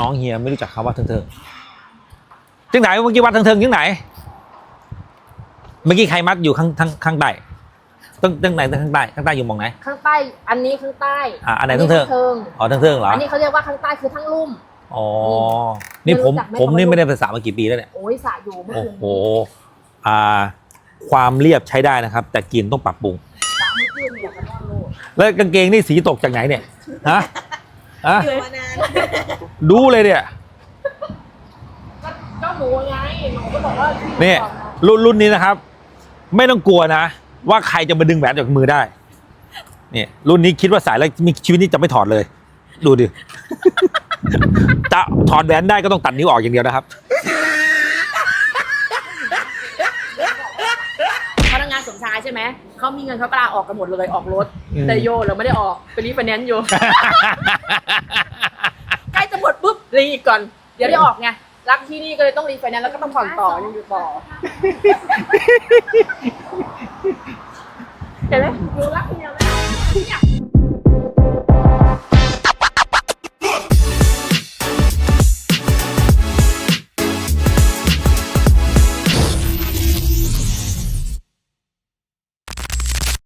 น้องเฮียไม่รู้จักคำว่าเทิงเทิงจังไหนเมื่อกี้วัดเทิงเทิงจังไหน เมื่อกี้ใครมัดอยู่ข้างข้างข้างใต้ตั้งตั้งไหนตั้งข้างใต้ข้างใต้อยู่หมองไหน ข้างใต้ อันนี้ข้างใต้อะอันไหนเทิงเทิงเทิงอ๋อเทิงเทิงเหรออันนี้เขาเรียกว่าข้างใต้คือทั้งลุ่มอ๋อ นี่ผมไม่รู้จักไหมผมนี่คำว่าไม่ได้ภาษามากี่ปีแล้วเนี่ย โอ้ยสระอยู่เมื่อโอ้คืนโหอ่า ความเรียบใช้ได้นะครับ แต่กลินต้องปรับปรุงสระเมื่อคืนเนี่ยกันว่าโลดแล้วกางเกงนี่สีตกจากไหนเนี่ย ฮะ ฮะอยู่มานานดูเลยเนี่ยก็ก็หนูไงหนูก็บอกว่าที่นี่บอกะรุ่นรุ่นนี้นะครับ ไม่ต้องกลัวนะ ว่าใครจะมาดึงแหวนจากมือได้เนี่ยรุ่นนี้คิดว่าใส่แล้วมีชีวิตนี้จะไม่ถอดเลย ดูดิจะถอดแหวนได้ก็ต้องตัดนิ้วออกอย่างเดียวนะครับ พนักงาน สมชายใช่ไหมเขามีเงินเขากลาออกกันหมดเลยออกรถ อืม แต่โยเราไม่ได้ออกไปรีไฟแนนซ์อยู่ใกล้จะหมดปุ๊บรีอีกก่อน เดี๋ยวได้ออกไงรักที่นี่ก็เลยต้องรีไฟแนนซ์แล้วก็ต้องผ่อนต่อยังอยู่ต่อเห็นไหมอยู่รัก